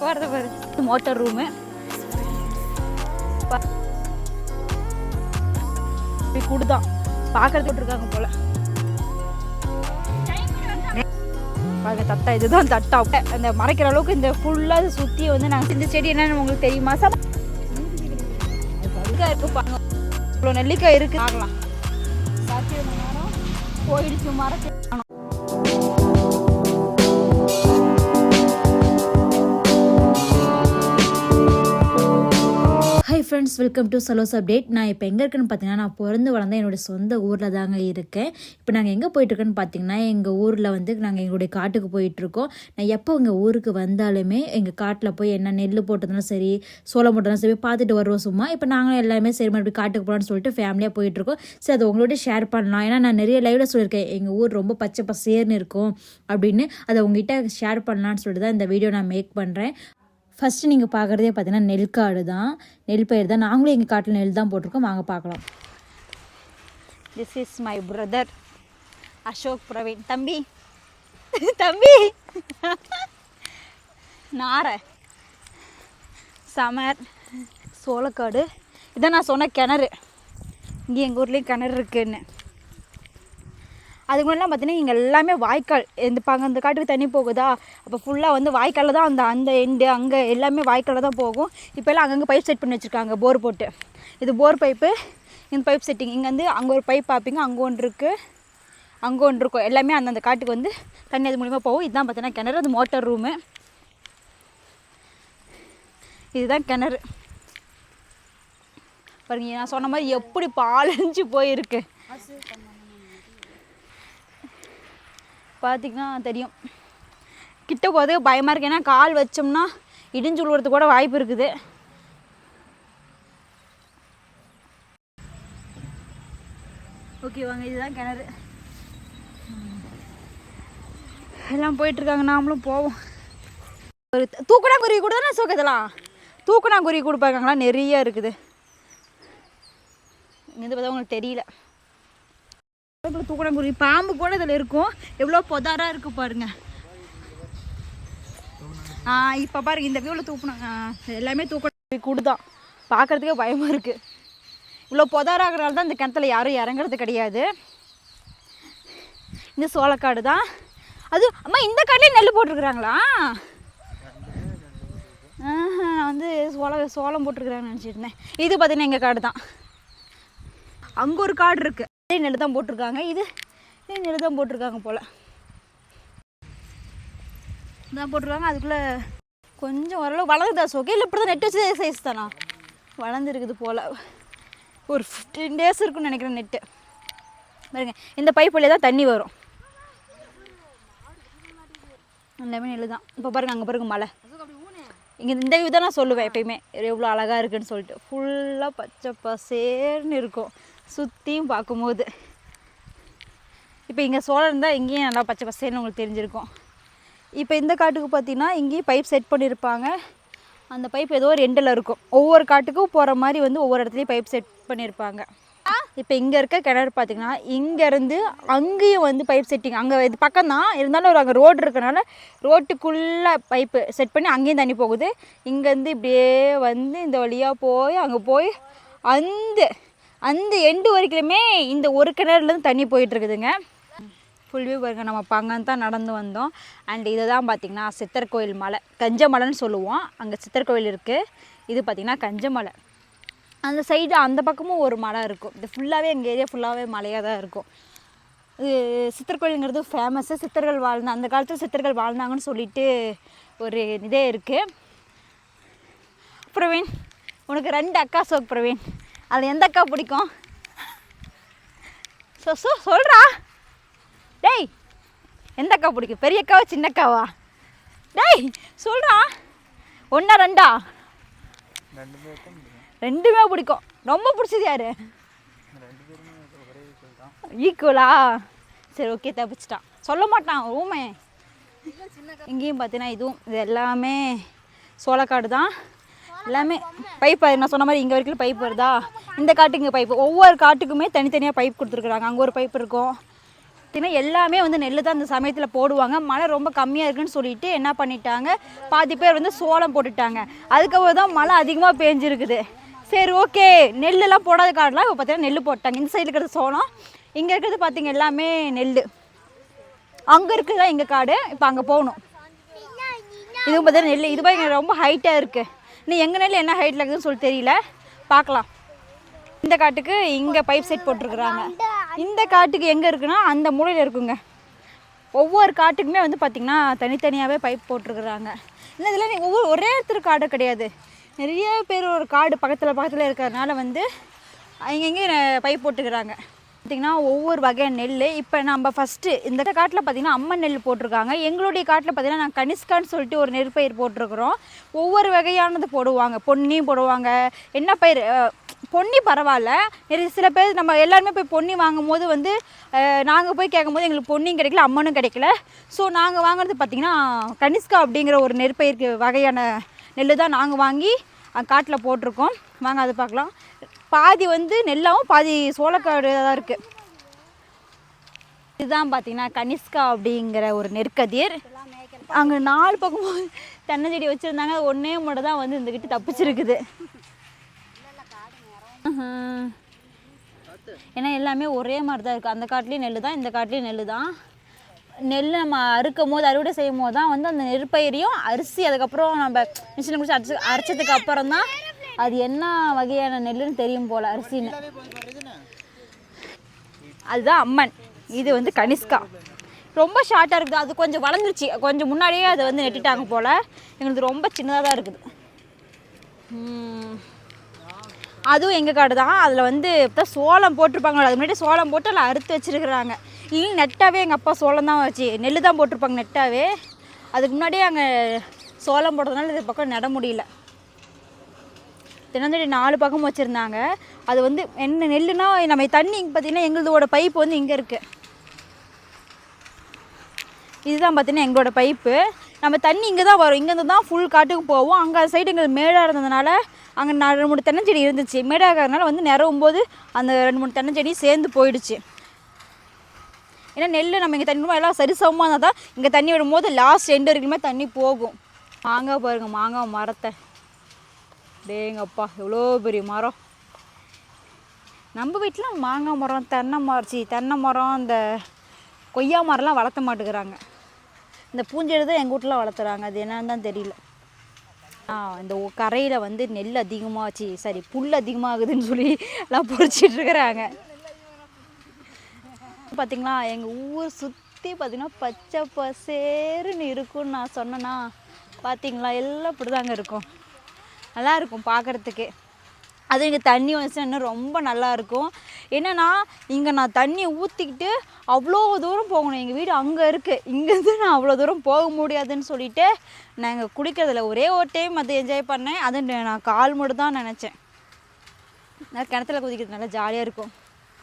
போகிறத பாரு. Motor room. இப்படி கூடுதான். பார்க்கறதுக்கு இருக்காங்க போல. பாருங்க தட்டா இதுதான் தட்டா. அந்த மறைக்கிற அளவுக்கு இந்த ஃபுல்லாக சுற்றி வந்து நாங்கள் இந்த செடி என்னன்னு உங்களுக்கு தெரியுமா? சார் நெல்லிக்காய் இருக்கு பாருங்க. இவ்வளோ நெல்லிக்காய் இருக்கு. பார்க்கலாம். சாத்தியம் போயிடுச்சு மரத்து ஃப்ரெண்ட்ஸ் வெல்கம் டு சலோஸ் அப்டேட் நான் இப்போ எங்கே இருக்கேன்னு பார்த்தீங்கன்னா நான் பிறந்து வளர்ந்த என்னோடய சொந்த ஊரில் தாங்க இருக்கேன். இப்போ நாங்கள் எங்கே போயிட்டுருக்கோன்னு பார்த்தீங்கன்னா எங்கள் ஊரில் வந்து நாங்கள் எங்களுடைய காட்டுக்கு போயிட்டுருக்கோம். நான் எப்போ எங்கள் ஊருக்கு வந்தாலுமே எங்கள் காட்டில் போய் என்ன நெல் போட்டதுனாலும் சரி சோளம் போட்டதுனாலும் சரி பார்த்துட்டு வருவோம் சும்மா. இப்போ நாங்களும் எல்லாமே சரி மறுபடியும் காட்டுக்கு போகலான்னு சொல்லிட்டு ஃபேமிலியாக போயிட்டுருக்கோம். சரி அதை உங்களோட ஷேர் பண்ணலாம். ஏன்னா நான் நிறைய லைவில் சொல்லியிருக்கேன் எங்கள் ஊர் ரொம்ப பச்சை பசேர்னு இருக்கும் அப்படின்னு. அதை உங்ககிட்ட ஷேர் பண்ணலான்னு சொல்லிட்டு தான் இந்த வீடியோ நான் மேக் பண்ணுறேன் ஃபஸ்ட்டு நீங்கள் பார்க்குறதே பார்த்தீங்கன்னா நெல் காடு தான். நெல் பயிர் தான். நாங்களும் எங்கள் காட்டில் நெல் தான் போட்டிருக்கோம். வாங்க பார்க்கலாம். This is my brother Ashok Praveen தம்பி. தம்பி. நார. சமர். சோளக்காடு. இதான் நான் சொன்ன கிணறு. இங்கே எங்கள் ஊர்லேயும் கிணறு இருக்குன்னு. அதுக்கு முன்னாடிலாம் பார்த்தீங்கன்னா இங்கே எல்லாமே வாய்க்கால். இந்த பாங்க அந்த காட்டுக்கு தண்ணி போகுதா? அப்போ ஃபுல்லாக வந்து வாய்க்காலில் தான் அந்த அந்த எண்டு அங்கே எல்லாமே வாய்க்காலில் தான் போகும். இப்போல்லாம் அங்கங்கே பைப் செட் பண்ணி வச்சுருக்காங்க போர் போட்டு. இது போர் பைப்பு இந்த பைப் செட்டிங் இங்கே வந்து அங்கே ஒரு பைப் பார்ப்பீங்க அங்கே ஒன்று இருக்குது அங்கே ஒன்று இருக்கும். எல்லாமே அந்தந்த காட்டுக்கு வந்து தண்ணி அது மூலிமா போகும். இதுதான் பார்த்தீங்கன்னா கிணறு அது மோட்டர் ரூமு இதுதான் கிணறு. பாருங்க நான் சொன்ன மாதிரி எப்படி பாலஞ்சு போயிருக்கு. பார்த்திங்கன்னா தெரியும். கிட்ட போதே பயமாக இருக்குது ஏன்னா கால் வச்சோம்னா இடிஞ்சு விழுவுறதுக்கு கூட வாய்ப்பு இருக்குது. ஓகே வாங்க இதுதான் கிணறு. எல்லாம் போயிட்டுருக்காங்க. நாமளும் போவோம். ஒரு தூக்கணாங்குருவி கூட தானே சோக்கதெல்லாம் தூக்கணாங்குருவி கொடுப்பாங்கலாம் நிறைய இருக்குது. இங்கேருந்து பார்த்தா உங்களுக்கு தெரியல. பக்கத்தில் தூக்கணங்குருவி பாம்பு கூட இதில் இருக்கும். எவ்வளோ பொதாராக இருக்குது பாருங்க. ஆ இப்போ பாருங்க இந்த வியூவில் தூக்கணும் எல்லாமே தூக்கணாங்குருவி கூடு தான் பார்க்குறதுக்கே பயமாக இருக்குது இவ்வளோ பொதாராகிறனால தான் இந்த கிணத்துல யாரும் இறங்குறது கிடையாது. இந்த சோளக்காடு தான். அது அம்மா இந்த காட்டிலே நெல் போட்டிருக்குறாங்களா? நான் வந்து சோளம் சோளம் போட்டிருக்கிறாங்கன்னு நினச்சிட்டு இது பார்த்தீங்கன்னா எங்கள் காடு தான் அங்கே ஒரு காடு இருக்குது இதே நெல் தான் போட்டிருக்காங்க. இது இதே நெல் தான் போட்டிருக்காங்க போல். இதான் போட்டிருக்காங்க. அதுக்குள்ளே கொஞ்சம் ஓரளவு வளர்ந்துதா ஓகே. இல்லை இப்படி தான் நெட் வச்சு சைஸ் தானா? வளர்ந்துருக்குது போல். ஒரு ஃபிஃப்டீன் டேஸ் இருக்குன்னு நினைக்கிறேன் நெட்டு. பாருங்க இந்த பைப் வழியாக தான் தண்ணி வரும். எல்லாமே நெல் தான். இப்போ பாருங்க அங்கே பாருங்க மலை. இங்கே இந்த வியூ தான் நான் சொல்லுவேன் எப்பயுமே. எவ்வளோ அழகாக இருக்குன்னு சொல்லிட்டு. ஃபுல்லாக பச்சை பசேர்னு இருக்கும். சுற்றியும் பார்க்கும்போது. இப்போ இங்கே சோழம் இருந்தால் இங்கேயும் நல்லா பச்சை பசேன்னு உங்களுக்கு தெரிஞ்சிருக்கும். இப்போ இந்த காட்டுக்கு பார்த்தீங்கன்னா இங்கேயும் பைப் செட் பண்ணியிருப்பாங்க அந்த பைப் ஏதோ ஒரு எண்டில் இருக்கும். ஒவ்வொரு காட்டுக்கும் போகிற மாதிரி வந்து ஒவ்வொரு இடத்துலையும் பைப் செட் பண்ணியிருப்பாங்க இப்போ இங்கே இருக்க கிணறு பார்த்திங்கன்னா இங்கேருந்து அங்கேயும் வந்து பைப் செட்டிங் அங்கே இது பக்கம் தான் இருந்தாலும் ஒரு அங்கே ரோடு இருக்கனால ரோட்டுக்குள்ளே பைப்பு செட் பண்ணி அங்கேயும் தண்ணி போகுது. இங்கேருந்து இப்படியே வந்து இந்த வழியாக போய் அங்கே போய் அந்த அந்த எண்டு வரைக்குமே இந்த ஒரு கிணறுலேருந்து தண்ணி போயிட்டுருக்குதுங்க. ஃபுல் வியூ பாருங்க நம்ம பங்கன் தான் நடந்து வந்தோம். அண்ட் இதை தான் பார்த்திங்கன்னா சித்தர் கோயில் மலை. கஞ்சமலைன்னு சொல்லுவோம். அங்கே சித்தர் கோயில் இருக்குது இது பார்த்திங்கன்னா கஞ்சமலை அந்த சைடு அந்த பக்கமும் ஒரு மலை இருக்கும். இது ஃபுல்லாகவே எங்கள் ஏரியா ஃபுல்லாகவே மலையாக தான் இருக்கும். இது சித்தர் கோயிலுங்கிறது ஃபேமஸ்ஸு சித்தர்கள் வாழ்ந்த அந்த காலத்தில் சித்தர்கள் வாழ்ந்தாங்கன்னு சொல்லிட்டு ஒரு இதே இருக்குது பிரவீன் உனக்கு ரெண்டு அக்கா சோக் பிரவீன். அதில் எந்த அக்கா பிடிக்கும்? சொ சொ சொல்கிறா டேய் எந்த அக்கா பிடிக்கும்? பெரிய அக்காவா சின்ன அக்காவா டேய் சொல்கிறா ஒன்றா ரெண்டா? ரெண்டுமே பிடிக்கும். ரொம்ப பிடிச்சது யாரு? ஈக்குவலா சரி ஓகே தப்பிச்சிட்டான். சொல்ல மாட்டான் ஊமே. இங்கேயும் பார்த்தீங்கன்னா இதுவும் இது எல்லாமே சோளக்காடு தான் எல்லாமே பைப் நான் சொன்ன மாதிரி இங்கே வரைக்கும் பைப் வருதா? இந்த காட்டு இங்கே பைப்பு ஒவ்வொரு காட்டுக்குமே தனித்தனியாக பைப் கொடுத்துருக்குறாங்க. அங்கே ஒரு பைப் இருக்கும். பார்த்தீங்கன்னா எல்லாமே வந்து நெல் தான் இந்த சமயத்தில் போடுவாங்க. மழை ரொம்ப கம்மியாக இருக்குன்னு சொல்லிட்டு என்ன பண்ணிட்டாங்க? பாதி பேர் வந்து சோளம் போட்டுட்டாங்க. அதுக்கப்புறம் தான் மழை அதிகமாக பேஞ்சிருக்குது. சரி ஓகே. நெல்லெல்லாம் போடாத காடெலாம் இப்போ பார்த்தீங்கன்னா நெல் போட்டாங்க. இந்த சைடில் இருக்கிறது சோளம் இங்கே இருக்கிறது பார்த்தீங்க எல்லாமே நெல் அங்கே இருக்குதா எங்கள் காடு. இப்போ அங்கே போகணும். இதுவும் பார்த்தீங்கன்னா நெல் இது ரொம்ப ஹைட்டாக இருக்குது இன்னும் எங்கள் நெல் என்ன ஹைட்டில் இருக்குதுன்னு சொல்லி தெரியல. பார்க்கலாம். இந்த காட்டுக்கு இங்கே பைப் செட் போட்டிருக்குறாங்க. இந்த காட்டுக்கு எங்கே இருக்குன்னா அந்த மூலையில் இருக்குங்க. ஒவ்வொரு காட்டுக்குமே வந்து பார்த்திங்கன்னா தனித்தனியாகவே பைப் போட்டிருக்குறாங்க. இல்லை இதில் நீங்கள் ஒவ்வொரு ஒரே இடத்துல காடு கிடையாது. நிறைய பேர் ஒரு காடு பக்கத்தில் பக்கத்தில் இருக்கிறதுனால வந்து அங்கங்கே பைப் போட்டுக்கிறாங்க. பார்த்திங்கன்னா ஒவ்வொரு வகையான நெல் இப்போ நம்ம ஃபஸ்ட்டு இந்த காட்டில் பார்த்திங்கன்னா அம்மன் நெல் போட்டிருக்காங்க. எங்களுடைய காட்டில் பார்த்திங்கன்னா நான் கனிஷ்கான்னு சொல்லிட்டு ஒரு நெற்பயிர் போட்டிருக்கிறோம். ஒவ்வொரு வகையானது போடுவாங்க. பொன்னியும் போடுவாங்க. என்ன பயிர்? பொன்னி பரவாயில்ல. நிறைய சில பேர் நம்ம எல்லாருமே போய் பொன்னி வாங்கும் போது வந்து நாங்கள் போய் கேட்கும்போது எங்களுக்கு பொன்னியும் கிடைக்கல அம்மனும் கிடைக்கல. ஸோ நாங்கள் வாங்குறது பார்த்திங்கன்னா கனிஷ்கா அப்படிங்கிற ஒரு நெற்பயிருக்கு வகையான நெல் தான் நாங்கள் வாங்கி காட்டில் போட்டிருக்கோம். வாங்க அதை பார்க்கலாம். பாதி வந்து நெல்லாகவும் பாதி சோளக்காடு தான் இருக்குது இதுதான் பார்த்தீங்கன்னா கனிஷ்கா அப்படிங்கிற ஒரு நெற்கதிர். அங்கே நாலு பக்கம் தென்னை செடி வச்சுருந்தாங்க. ஒன்றே மட்டும் தான் வந்து இருந்துக்கிட்டு தப்பிச்சிருக்குது. ஏன்னா எல்லாமே ஒரே மாதிரி தான் இருக்குது அந்த காட்டுலேயும் நெல் தான் இந்த காட்டிலையும் நெல் தான். நெல் நம்ம அறுக்கும் போது அறுவடை செய்யும் போது தான் வந்து அந்த நெற்பயிரையும் அரிசி அதுக்கப்புறம் நம்ம மிஷினில் குடிச்சு அரைச்சி அரைச்சதுக்கு அப்புறம் தான் அது என்ன வகையான நெல்லுன்னு தெரியும் போல் அரிசின்னு. அதுதான் அம்மன். இது வந்து கனிஷ்கா. ரொம்ப ஷார்ட்டாக இருக்குது. அது கொஞ்சம் வளர்ந்துருச்சு. கொஞ்சம் முன்னாடியே அதை வந்து நெட்டிட்டாங்க போல். எங்களுக்கு ரொம்ப சின்னதாக தான் இருக்குது. அதுவும் எங்கள் காடு தான். அதில் வந்து இப்போ சோளம் போட்டிருப்பாங்க. அது முன்னாடி சோளம் போட்டு அதில் அறுத்து வச்சிருக்கிறாங்க. இல்லை நெட்டாவே எங்கள் அப்பா சோளம் தான் வச்சு நெல் தான் போட்டிருப்பாங்க நெட்டாவே. அதுக்கு முன்னாடியே அங்கே சோளம் போடுறதுனால இது பக்கம் நட முடியல. தினந்தடி நாலு பக்கம் வச்சுருந்தாங்க. அது வந்து என்ன நெல்லுனா நம்ம தண்ணி இங்கே பார்த்தீங்கன்னா எங்களதோட பைப் வந்து இங்கே இருக்குது இதுதான் பார்த்தீங்கன்னா எங்களோட பைப்பு. நம்ம தண்ணி இங்கே தான் வரும். இங்கேருந்து தான் ஃபுல் காட்டுக்கு போவோம். அங்கே சைடு எங்களுக்கு மேடாக இருந்ததுனால அங்கே நான் ரெண்டு மூணு தென்னஞ்செடி இருந்துச்சு. மேடாக இருக்கிறதுனால வந்து நிறவும் போது அந்த ரெண்டு மூணு தென்னஞ்செடி சேர்ந்து போயிடுச்சு. ஏன்னா நெல் நம்ம இங்கே தண்ணி எல்லாம் சரிசமமாக இருந்தால் தான் இங்கே தண்ணி விடும்போது லாஸ்ட் எண்டு வரைக்குமே தண்ணி போகும். மாங்காய் பாருங்கள் மாங்காய் மரத்தை. டேங்கப்பா எவ்வளோ பெரிய மரம். நம்ம வீட்டில் மாங்காய் மரம் தென்னை மரம் சி தென்னை மரம் இந்த கொய்யா மரம்லாம் வளர்த்த மாட்டேங்கிறாங்க. இந்த பூஞ்செடி தான் எங்கள் வீட்டில் வளர்த்துறாங்க அது என்னன்னு தான் தெரியல. ஆ இந்த கரையில் வந்து நெல் அதிகமாச்சு சரி புல் அதிகமாகுதுன்னு சொல்லி எல்லாம் பொறிச்சிட்ருக்குறாங்க இருக்கிறாங்க. எங்கள் ஊர் சுற்றி பார்த்திங்கன்னா பச்சை பசேருன்னு இருக்கும்னு நான் சொன்னேன்னா பார்த்தீங்களா எல்லாம் இப்படி தாங்க இருக்கும். நல்லா இருக்கும் பார்க்குறதுக்கு. அது இங்கே தண்ணி வந்துச்சுன்னா இன்னும் ரொம்ப நல்லாயிருக்கும். என்னென்னா என்னன்னா இங்கே நான் தண்ணி ஊற்றிக்கிட்டு அவ்வளோ தூரம் போகணும். எங்கள் வீடு அங்கே இருக்குது இங்கேருந்து நான் அவ்வளோ தூரம் போக முடியாதுன்னு சொல்லிட்டு நான் இங்கே குளிக்கிறதில்ல ஒரே ஒரு டைம் அதை என்ஜாய் பண்ணேன். அது நான் கால் மட்டும் தான் நினச்சேன். நான் கிணத்துல குதிக்கிறது நல்லா ஜாலியாக இருக்கும்.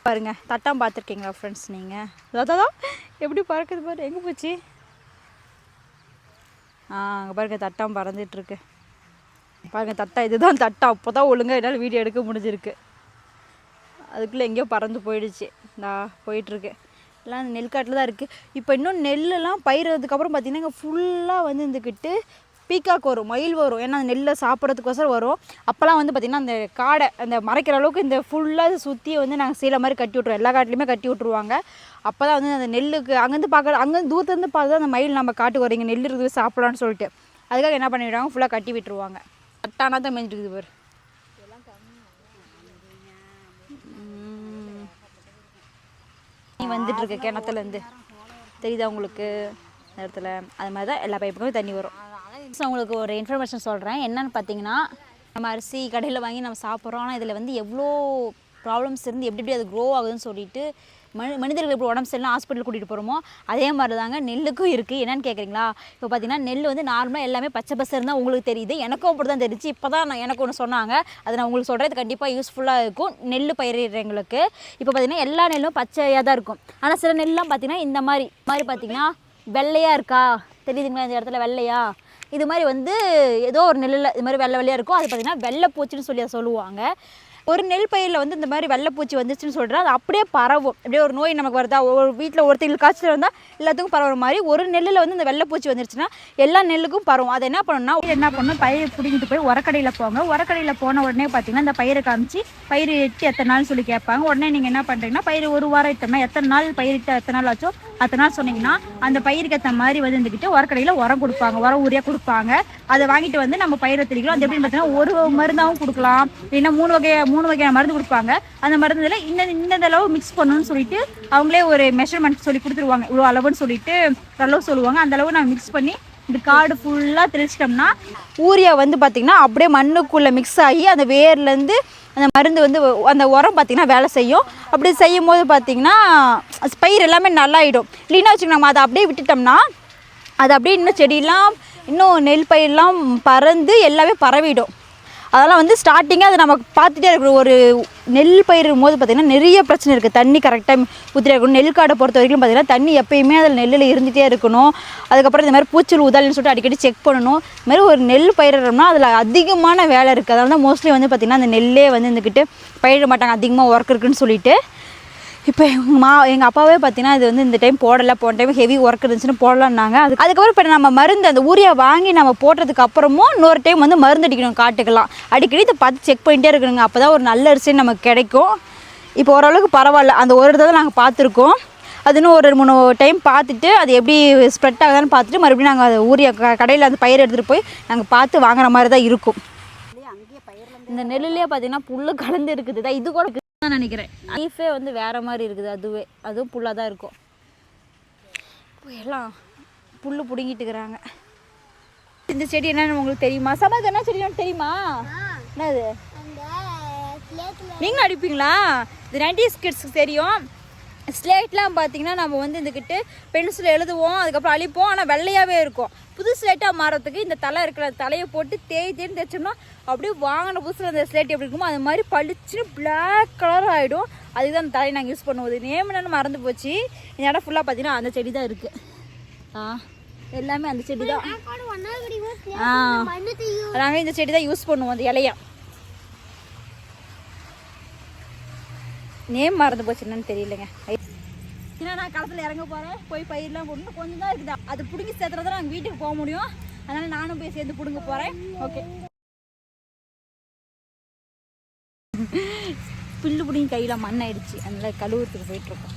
பாருங்கள் தட்டம் பார்த்துருக்கீங்களா ஃப்ரெண்ட்ஸ் நீங்கள் அதான் எப்படி பறக்குது பாரு. எங்கே போச்சு? ஆ அங்கே பாருங்க தட்டம் பறந்துட்டுருக்கு. பாருங்கள் தட்டா இதுதான் தட்டா. அப்போ தான் ஒழுங்காக என்னால் வீடியோ எடுக்க முடிஞ்சிருக்கு. அதுக்குள்ளே எங்கேயோ பறந்து போயிடுச்சு. நான் போயிட்டுருக்கு எல்லாம் அந்த நெல்காட்டில் தான் இருக்குது இப்போ இன்னும் நெல்லெல்லாம் பயிரதுக்கப்புறம் பார்த்திங்கன்னா இங்கே ஃபுல்லாக வந்து இருந்துக்கிட்டு பீக்காக் வரும் மயில் வரும். ஏன்னா அந்த நெல்லை சாப்பிட்றதுக்கோசரம் வரும். அப்போல்லாம் வந்து பார்த்திங்கன்னா அந்த காடை அந்த மறைக்கிற அளவுக்கு இந்த ஃபுல்லாக சுற்றி வந்து நாங்கள் சீலை மாதிரி கட்டி விட்ருவோம் எல்லா காட்டிலையுமே கட்டி விட்ருவாங்க அப்போ தான் வந்து அந்த நெல்லுக்கு அங்கேருந்து பார்க்க அங்கேருந்து தூரத்துலேருந்து பார்த்து தான் அந்த மயில் நம்ம காட்டுக்கு வரீங்க நெல் இருக்குது சாப்பிடலான்னு சொல்லிட்டு. அதுக்காக என்ன பண்ணிவிடுவாங்க ஃபுல்லாக கட்டி விட்டுருவாங்க. கட்டானா தான் மேய்ஞ்சிட்டு இருக்குது பாரு நீ வந்துட்டு இருக்க கிணத்துலேருந்து. தெரியுதா உங்களுக்கு? நேரத்தில். அது மாதிரி தான் எல்லா பைப்புக்குமே தண்ணி வரும். உங்களுக்கு ஒரு இன்ஃபர்மேஷன் சொல்கிறேன் என்னன்னு பார்த்தீங்கன்னா நம்ம அரிசி கடையில் வாங்கி நம்ம சாப்பிட்றோம். ஆனால் இதில் வந்து எவ்வளோ ப்ராப்ளம்ஸ் இருந்து எப்படி எப்படி அது க்ரோ ஆகுதுன்னு சொல்லிட்டு மனிதர்கள் எப்படி உடம்பு சரியில்லாம் ஹாஸ்பிட்டல் கூட்டிகிட்டு போகிறோமோ அதே மாதிரி தாங்க நெல்லுக்கும் இருக்குது என்னன்னு கேட்குறீங்களா இப்போ பார்த்தீங்கன்னா நெல் வந்து நார்மலாக எல்லாமே பச்சை பசர் தான் உங்களுக்கு தெரியுது. எனக்கும் அப்படி தான் தெரிஞ்சு இப்போ தான் நான் எனக்கு ஒன்று சொன்னாங்க. அதை நான் உங்களுக்கு சொல்கிறேன் இது கண்டிப்பாக யூஸ்ஃபுல்லாக இருக்கும். நெல் பயிரிடுறவங்களுக்கு. இப்போ பார்த்தீங்கன்னா எல்லா நெல்லும் பச்சையாக தான் இருக்கும். ஆனால் சில நெல்லாம் பார்த்தீங்கன்னா இந்த மாதிரி மாதிரி பார்த்தீங்கன்னா வெள்ளையாக இருக்கா? தெரியுதுங்களா இந்த இடத்துல வெள்ளையா? இது மாதிரி வந்து ஏதோ ஒரு நெல்லில் இது மாதிரி வெள்ளை வெள்ளையாக இருக்கும். அது பார்த்தீங்கன்னா வெள்ளை பூச்சின்னு சொல்லி அதை சொல்லுவாங்க. ஒரு நெல் பயிரில் வந்து இந்த மாதிரி வெள்ளைப்பூச்சி வந்துச்சுன்னு சொல்கிறேன் அது அப்படியே பரவும். அப்படியே ஒரு நோய் நமக்கு வருதா? ஒரு வீட்டில் ஒருத்தங்களுக்கு காய்ச்சல் இருந்தால் எல்லாத்துக்கும் பரவுற மாதிரி ஒரு நெல்லில் வந்து இந்த வெள்ளைப்பூச்சி வந்துருச்சுன்னா எல்லா நெல்லுக்கும் பரவும். அதை என்ன பண்ணணும்னா என்ன பண்ணணும்? பயிர் பிடிங்கிட்டு போய் உரக்கடையில் போங்க. உரக்கடையில் போன உடனே பார்த்தீங்கன்னா இந்த பயிரை காமிச்சு பயிர் எட்டு எத்தனை நாள் சொல்லி கேட்பாங்க. உடனே நீங்கள் என்ன பண்ணுறீங்கன்னா பயிர் ஒரு வாரம் எத்தனை எத்தனை நாள் பயிரிட்டு எத்தனை நாள் ஆச்சோ அத்தனை நாள் சொன்னீங்கன்னா அந்த பயிருக்கு ஏற்ற மாதிரி வந்து இருந்துக்கிட்டு உரக்கடையில் உரம் கொடுப்பாங்க. உரம் உரியாக கொடுப்பாங்க. அதை வாங்கிட்டு வந்து நம்ம பயிரை தெளிக்கிறோம் அது எப்படின்னு பார்த்தீங்கன்னா ஒரு மருந்தாகவும் கொடுக்கலாம். இல்லைன்னா மூணு வகையா மூணு வகையான மருந்து கொடுப்பாங்க. அந்த மருந்துல இந்த இந்த அளவு மிக்ஸ் பண்ணணும்னு சொல்லிட்டு அவங்களே ஒரு மெஷர்மெண்ட் சொல்லி கொடுத்துருவாங்க. இவ்வளோ அளவுன்னு சொல்லிட்டு அளவு சொல்லுவாங்க. அந்த அளவு நான் மிக்ஸ் பண்ணி இந்த காடு ஃபுல்லாக தெளிச்சிட்டோம்னா ஊரியா வந்து பார்த்திங்கன்னா அப்படியே மண்ணுக்குள்ளே மிக்ஸ் ஆகி அந்த வேர்லேருந்து அந்த மருந்து வந்து அந்த உரம் பார்த்திங்கன்னா வேலை செய்யும். அப்படி செய்யும் போது பார்த்திங்கன்னா பயிர் எல்லாமே நல்லாயிடும். இல்லைன்னா வச்சுக்கோங்க நம்ம அதை அப்படியே விட்டுட்டோம்னா அது அப்படியே இன்னும் செடியெல்லாம் இன்னும் நெல் பயிரெலாம் பறந்து எல்லாமே பரவிடும். அதெல்லாம் வந்து ஸ்டார்டிங்காக அதை நம்ம பார்த்துட்டே இருக்கணும். ஒரு நெல் பயிரிடும் போது பார்த்திங்கன்னா நிறைய பிரச்சனை இருக்குது தண்ணி கரெக்டாக ஊற்றிட்டே இருக்கணும். நெல் காடை பொறுத்த வரைக்கும் பார்த்திங்கன்னா தண்ணி எப்பயுமே அதில் நெல்லில் இருந்துகிட்டே இருக்கணும். அதுக்கப்புறம் இந்த மாதிரி பூச்சல் உதல்னு சொல்லிட்டு அடிக்கடி செக் பண்ணணும். இது மாதிரி ஒரு நெல் பயிரிடணும்னா அதில் அதிகமான வேலை இருக்குது அதனால தான் மோஸ்ட்லி வந்து பார்த்திங்கன்னா அந்த நெல்லே வந்து இருந்துக்கிட்டு பயிரிட மாட்டாங்க. அதிகமாக ஒர்க் இருக்குன்னு சொல்லிட்டு இப்போ எங்கள் மா எங்கள் அப்பாவே பார்த்தீங்கன்னா இது வந்து இந்த டைம் போடலை போன டைம் ஹெவி ஒர்க் இருந்துச்சுன்னு போடலான்னாங்க. அது அதுக்கப்புறம் இப்போ நம்ம மருந்து அந்த ஊரியா வாங்கி நம்ம போட்டதுக்கு அப்புறமும் இன்னொரு டைம் வந்து மருந்து அடிக்கணும் காட்டுக்கலாம். அடிக்கடி இதை பார்த்து செக் பண்ணிட்டே இருக்கணுங்க. அப்போ தான் ஒரு நல்ல அரிசி நமக்கு கிடைக்கும். இப்போ ஓரளவுக்கு பரவாயில்ல. அந்த ஒரு இதை நாங்கள் பார்த்துருக்கோம். அது இன்னும் ஒரு மூணு டைம் பார்த்துட்டு அது எப்படி ஸ்ப்ரெட் ஆகுதான்னு பார்த்துட்டு மறுபடியும் நாங்கள் அதை ஊரிய க கடையில் அந்த பயிர் எடுத்துகிட்டு போய் நாங்கள் பார்த்து வாங்குற மாதிரி தான் இருக்கும். இந்த நெல்லுலேயே பார்த்தீங்கன்னா புல்லு கலந்து இருக்குது தான் இது கூட தான் நினைக்கிறேன். லீஃபே வந்து வேற மாதிரி இருக்குது அதுவே. அதுவும் புல்லாக தான் இருக்கும். எல்லாம் புல்லு பிடுங்கிட்டு இருக்கிறாங்க. இந்த செடி என்னன்னு உங்களுக்கு தெரியுமா? சமாஜ் என்ன செடி தெரியுமா? என்னது? நீங்களும் அடிப்பீங்களா? இது நைன்டிஸ் கிட்ஸ்க்கு தெரியும். ஸ்லேட்லாம் பார்த்தீங்கன்னா நம்ம வந்து இதுக்கிட்டு பென்சில் எழுதுவோம் அதுக்கப்புறம் அழிப்போம் ஆனால் வெள்ளையாகவே இருக்கும். புது ஸ்லேட்டாக மாறத்துக்கு இந்த தலை இருக்கிற தலையை போட்டு தேய் தேய்னு தேய்ச்சோம்னா அப்படியே வாங்கின புதுசில் அந்த ஸ்லேட் எப்படி இருக்குமோ அது மாதிரி பளிச்சுன்னு பிளாக் கலர் ஆகிடும் அதுக்கு அந்த தலையை நாங்கள் யூஸ் பண்ணுவோம் நேம் என்னென்னு மறந்து போச்சு. இந்த இடம் ஃபுல்லாக பார்த்தீங்கன்னா அந்த செடி தான் இருக்குது ஆ எல்லாமே அந்த செடி தான். ஆ நாங்கள் இந்த செடி தான் யூஸ் பண்ணுவோம் அந்த இலையா. நேம் மறந்து போச்சு என்னன்னு தெரியலங்க. நான் களத்தில் இறங்க போகிறேன் போய் பயிரெலாம் போடணும். கொஞ்சம் தான் இருக்குது? அது பிடுங்கி சேர்த்துறத நாங்கள் வீட்டுக்கு போக முடியும். அதனால் நானும் போய் சேர்ந்து பிடுங்க போகிறேன் ஓகே புல்லு பிடிங்கி கையில் மண் ஆயிடுச்சு. அதனால கழுவுறதுக்கு போயிட்டுருக்கோம்.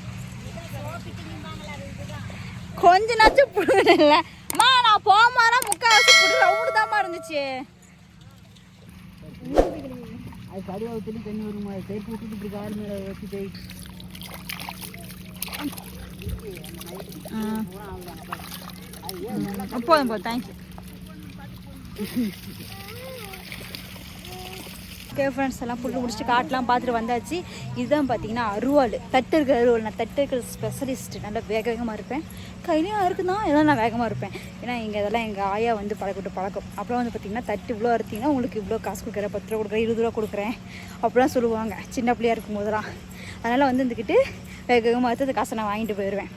கொஞ்ச நாச்சும் பிடுங்கல அம்மா நான் போமானா முக்கால்வாசி புடு ரவுண்டு தாம்மா இருந்துச்சு. அது துணி தண்ணி வருமா? தேய்ப்பு விட்டுட்டு மேலே வச்சு தேய் போதும் போதும். தேங்க்யூ ஓகே ஃப்ரெண்ட்ஸ் எல்லாம் புல்லு பிடிச்சி காட்டெலாம் பார்த்துட்டு வந்தாச்சு. இதுதான் பார்த்தீங்கன்னா அருவாள். தட்டு இருக்கிற அருவாள். நான் தட்டு இருக்கிற ஸ்பெஷலிஸ்ட் நல்லா வேக வேகமாக இருப்பேன். கையிலையும் அறுக்குதான் இதெல்லாம் நான் வேகமாக இருப்பேன். ஏன்னா இங்கே இதெல்லாம் எங்கள் ஆயா வந்து பழக்கிட்டு பழக்கம். அப்புறம் வந்து பார்த்திங்கன்னா தட்டு இவ்வளோ அறுத்தீங்கன்னா உங்களுக்கு இவ்வளோ காசு கொடுக்குறேன். பத்து ரூபா கொடுக்குறேன் இருபது ரூபா கொடுக்குறேன். அப்படிலாம் சொல்லுவாங்க. சின்ன பிள்ளையா இருக்கும் போதெல்லாம் அதனால் வந்து இருந்துக்கிட்டு வேக வேகமாக அறுத்து அந்த காசை நான் வாங்கிட்டு போயிடுவேன்.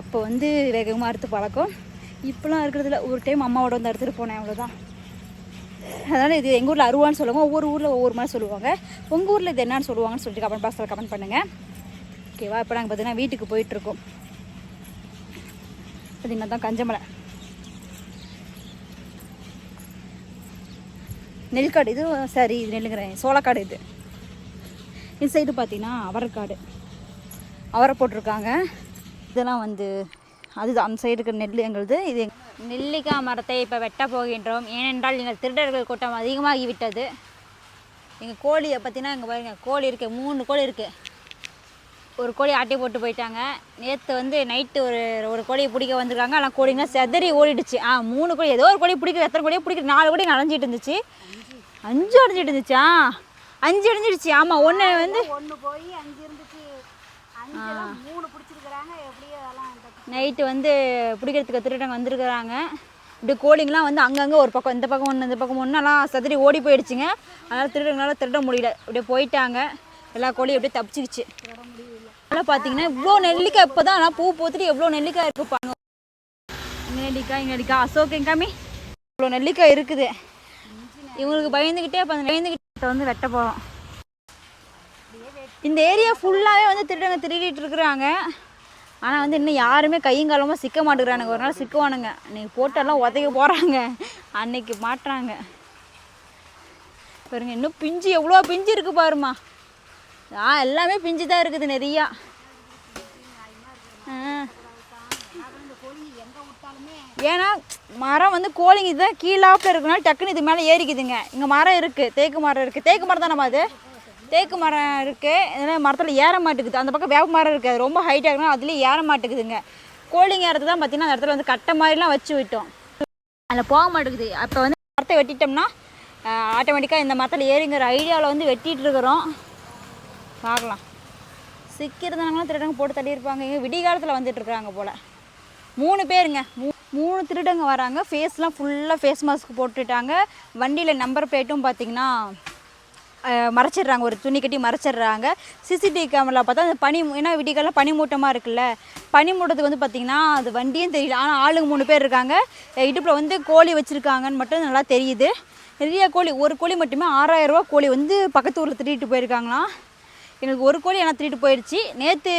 அப்போ வந்து வேகமாக அறுத்து பழக்கம். இப்போலாம் இருக்கிறதுல ஒரு டைம் அம்மாவோட வந்து அறுத்துட்டு போனேன் அவ்வளோதான் அதனால் இது எங்கள் ஊரில் அருவான்னு சொல்லுவாங்க. ஒவ்வொரு ஊரில் ஒவ்வொரு மாதிரி சொல்லுவாங்க. உங்கள் ஊரில் இது என்னன்னு சொல்லுவாங்கன்னு சொல்லிட்டு கமெண்ட் பாக்ஸில் கமெண்ட் பண்ணுங்கள் ஓகேவா இப்போ நாங்கள் பார்த்தீங்கன்னா வீட்டுக்கு போயிட்டுருக்கோம் பார்த்தீங்கன்னா தான் கஞ்சமலை நெல்காடு இது சரி இது நெல்லுங்கிறேன். சோளக்காடு இது. இந்த சைடு பார்த்தீங்கன்னா அவரைக்காடு. அவரை போட்டிருக்காங்க. இதெல்லாம் வந்து அதுதான் அந்த சைடு இருக்கிற நெல் எங்களுது. இது நெல்லிக்காய் மரத்தை இப்போ வெட்ட போகின்றோம். ஏனென்றால் எங்கள் திருடர்கள் கூட்டம் அதிகமாகி விட்டது எங்கள் கோழியை பார்த்தீங்கன்னா இங்கே பாருங்க கோழி இருக்கு மூணு கோழி இருக்குது ஒரு கோழி ஆட்டி போட்டு போயிட்டாங்க. நேற்று வந்து நைட்டு ஒரு ஒரு கோழியை பிடிக்க வந்திருக்காங்க. ஆனால் கோழிங்க செதறி ஓடிடுச்சு. ஆ மூணு கோழி ஏதோ ஒரு கோழி பிடிக்க எத்தனை கோழியை பிடிக்க நாலு கோழி அடைஞ்சிட்டு இருந்துச்சு. அஞ்சு அடைஞ்சிட்டு இருந்துச்சா? அஞ்சு அடைஞ்சிடுச்சு. ஆமாம் ஒன்று வந்து ஒன்று போய் அஞ்சு இருந்துச்சு அஞ்சு மூணு பிடிச்சிருக்கிறாங்க. எப்படியோ அதெல்லாம் நைட்டு வந்து பிடிக்கிறதுக்கு திருடங்க வந்திருக்கிறாங்க. இப்படி கோழிங்கெலாம் வந்து அங்கங்கே ஒரு பக்கம் இந்த பக்கம் ஒன்று இந்த பக்கம் ஒன்றெல்லாம் சதுரி ஓடி போயிடுச்சுங்க. அதனால் திருடங்களால திருட முடியல. இப்படியே போயிட்டாங்க. எல்லா கோழியும் அப்படியே தப்பிச்சிக்கிச்சு. அதெல்லாம் பார்த்தீங்கன்னா இவ்வளோ நெல்லிக்காய் இப்போ தான் ஆனால் பூ பூத்துட்டு எவ்வளோ நெல்லிக்காய் இருக்குப்பாங்க இங்கே நெல்லிக்காய் இங்கே நெல்லிக்காய். அசோக் எங்காமி இவ்வளோ நெல்லிக்காய் இருக்குது. இவங்களுக்கு பயந்துக்கிட்டே பயந்துக்கிட்டே வந்து வெட்ட போகிறோம் இந்த ஏரியா ஃபுல்லாகவே வந்து திருடங்க திருடிட்டு இருக்கிறாங்க. ஆனால் வந்து இன்னும் யாருமே கையும் காலமாக சிக்க மாட்டேங்கிறானுங்க. ஒரு நாள் சிக்குவானுங்க. அன்றைக்கி போட்டெல்லாம் உதைக்க போகிறாங்க அன்னைக்கு மாட்டுறாங்க. பாருங்க இன்னும் பிஞ்சு எவ்வளோ பிஞ்சு இருக்குது பாருமா ஆ எல்லாமே பிஞ்சு தான் இருக்குது நிறையா. ஏன்னா மரம் வந்து கோழிங்க இதுதான் கீழாப்பில் இருக்கனால டக்குன்னு இது மேலே ஏறிக்குதுங்க. இங்கே மரம் இருக்குது தேக்கு மரம் இருக்குது தேக்கு மரம் தானே அது? தேக்கு மரம் இருக்குது இதனால் மரத்தில் ஏற மாட்டேங்குது. அந்த பக்கம் வேப்ப மரம் இருக்குது அது ரொம்ப ஹைட்டாக இருக்கணும் அதுலேயும் ஏற மாட்டேங்குதுங்க. கோழிங்க ஏறது தான் பார்த்தீங்கன்னா அந்த இடத்துல வந்து கட்டை மாதிரிலாம் வச்சு விட்டோம். அதில் போக மாட்டேங்குது. அப்போ வந்து மரத்தை வெட்டிட்டோம்னா ஆட்டோமேட்டிக்காக இந்த மரத்தில் ஏறிங்கிற ஐடியாவில் வந்து வெட்டிகிட்டு இருக்கிறோம். பார்க்கலாம். சிக்கியிருந்தாங்கன்னா திருடங்க போட்டு தள்ளியிருப்பாங்க. இங்கே விடிகாலத்தில் வந்துட்டுருக்குறாங்க போல். மூணு பேருங்க. மூ மூணு திருடங்க வராங்க. ஃபேஸ்லாம் ஃபுல்லாக ஃபேஸ் மாஸ்க் போட்டுட்டாங்க. வண்டியில் நம்பர் பிளேட்டும் பார்த்தீங்கன்னா மறைச்சிடுறாங்க. ஒரு துணி கட்டி மறைச்சிடுறாங்க. சிசிடிவி கேமரா பார்த்தா அந்த பனி ஏன்னா விடிகாலம் பனி மூட்டமாக இருக்குல்ல. பனிமூட்டத்துக்கு வந்து பார்த்திங்கன்னா அது வண்டியும் தெரியல. ஆனால் ஆளுங்க மூணு பேர் இருக்காங்க. இடுப்பில் வந்து கோழி வச்சுருக்காங்கன்னு மட்டும் நல்லா தெரியுது. நிறைய கோழி ஒரு கோழி மட்டுமே ஆறாயிரம் ரூபா கோழி வந்து பக்கத்து ஊரில் திருடிட்டு போயிருக்காங்களாம். எனக்கு ஒரு கோழி ஆனால் திருட்டு போயிடுச்சு நேற்று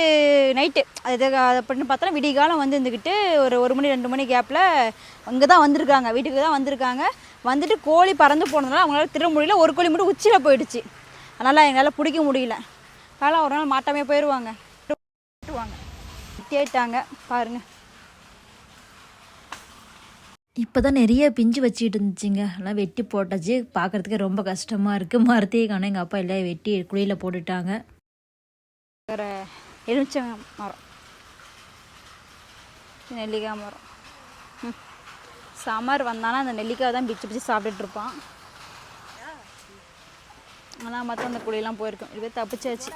நைட்டு அது அப்படின்னு பார்த்தா விடிகாலம் வந்து இருந்துக்கிட்டு ஒரு ஒரு மணி ரெண்டு மணி கேப்பில் அங்கே தான் வந்திருக்காங்க. வீட்டுக்கு தான் வந்திருக்காங்க. வந்துட்டு கோழி பறந்து போனதுனால அவங்களால திருட முடியல. ஒரு கோழி மட்டும் உச்சியில் போயிடுச்சு. அதனால் எங்களால் பிடிக்க முடியல. அதனால் ஒரு நாள் மாட்டாமே போயிடுவாங்க கேட்டாங்க தேட்டாங்க பாருங்கள் இப்போ தான் நிறைய பிஞ்சு வச்சுக்கிட்டு இருந்துச்சுங்க. எல்லாம் வெட்டி போட்டாச்சு. பார்க்கறதுக்கே ரொம்ப கஷ்டமாக இருக்குது மரத்தையே காணும். எங்கள் அப்பா எல்லாம் வெட்டி குழியில் போட்டுட்டாங்க. வேறு எலுமிச்சை மரம். நெல்லிக்காய் மரம். ம். சம்மர் வந்தானா அந்த நெல்லிக்காய் தான் பிச்சு பிச்சு சாப்பிட்டுட்ருப்பான் ஆனால் மற்ற அந்த குழியெல்லாம் போயிருக்கோம். இதுவே தப்பிச்சாச்சு.